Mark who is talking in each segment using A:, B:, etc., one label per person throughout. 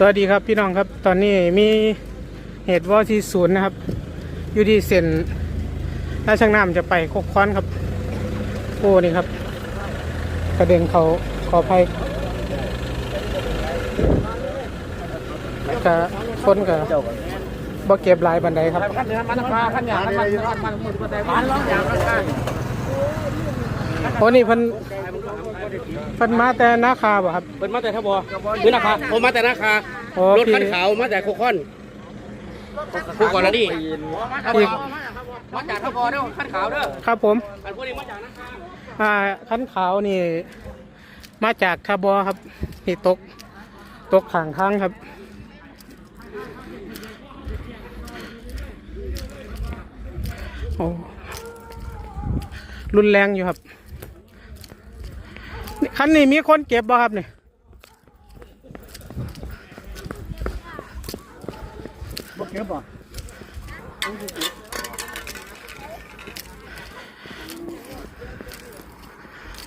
A: สวัสดีครับพี่น้องครับ ตอนนี้มีเหตุว่าที่ศูนย์นะครับ อยู่ที่เส้นราช่างน้ำจะไปโคกค้อนครับโอ้นี่ครับ กระเด็นเขาขออภัยกะคนกะบ่เก็บลายบันไดครับ
B: ขั้นเนื้อมันปลาขั้นหยามันมันมันมือมันแต่มันร้องอย่างข้าง
A: โอ้นี่เพิ่น เพิ่นมาแต่นาคาบ่ครับ
B: เป็นมาแต่ท่าบัวคือนาคาผมมาแต่นาคา
A: โอ้
B: รถ
A: พี่
B: คันขาวมาแต่โคคอนผู้ก่อนนะนี่
A: พี่
B: มาจากท่าบัวเด้อคันขาวเด้อ
A: ครับผม
B: คันพวกนี้มาจากนาคา
A: อ่าคันขาวนี่ มาจากคาบอครับนี่ตกตกข้างทางครับโอ้รุนแรงอยู่ครับนี่ คันนี้มีคนเก็บบ่ครับเนี่ย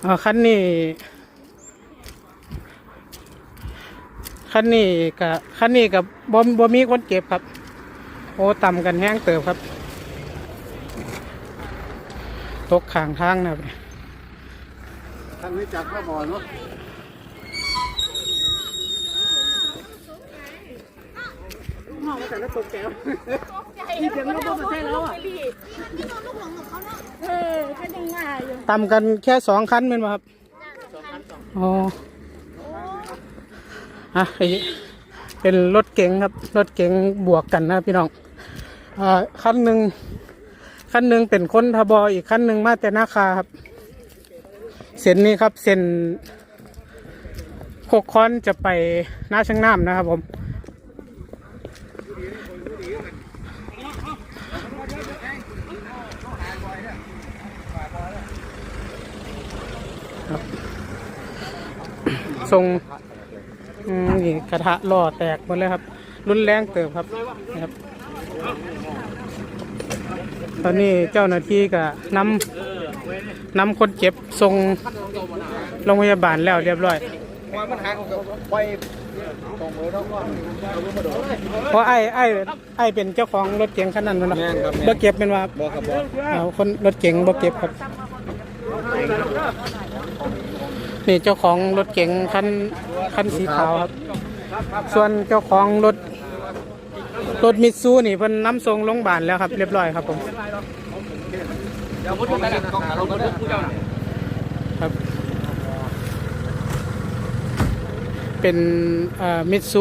A: อ่าคันนี้คันนี้กับคันนี้กับบ่บ่มีคนเก็บครับ โอ้ต่ำกันแห้งเติบครับ ตกข้างทางนะครับ
C: ท่านนี้จากพระบอเนาะ
D: ที่เสียงรถมอเตอร์ไซค์แล้วอะเออแค่ยังง่ายอยู่
A: ต่ำกันแค่สองคันเป็นไหมครับอ๋ออะไอ้เป็นรถเก๋งครับ รถเก๋งบวกกันนะพี่น้องอ่าคันหนึ่งคันหนึ่งเป็นคนทบออีกคันหนึ่งมาแต่นาคาครับ เส้นนี้ครับเส้นโคกคอนจะไปหน้าช่างน้ำนะครับผม ทรงนี่กระทะล่อแตกหมดเลยครับ รุนแรงเติบครับนะครับ ตอนนี้เจ้าหน้าที่ก็นำ นำคนเจ็บส่งโรงพยาบาลแล้วเรียบร้อย
C: ว่ามันหางไปตรงเลยเนาะว่า
A: เพราะไอ้ไอ้ไอ้เป็นเจ้าของรถเก๋งคันนั้นมันเนาะบ่เก็บเป็นว่า
C: บอกกับบอก
A: เอาคนรถเก๋งบ่เก็บครับนี่เจ้าของรถเก๋งคันคันสีขาวครับ ส่วนเจ้าของรถรถมิตซูนี่เพิ่นนำส่งโรงพยาบาลแล้วครับ เรียบร้อยครับผม
B: เดี๋ยวมุดลงไปละลงไปผู้เจ้า
A: ครับ เป็นมิตซู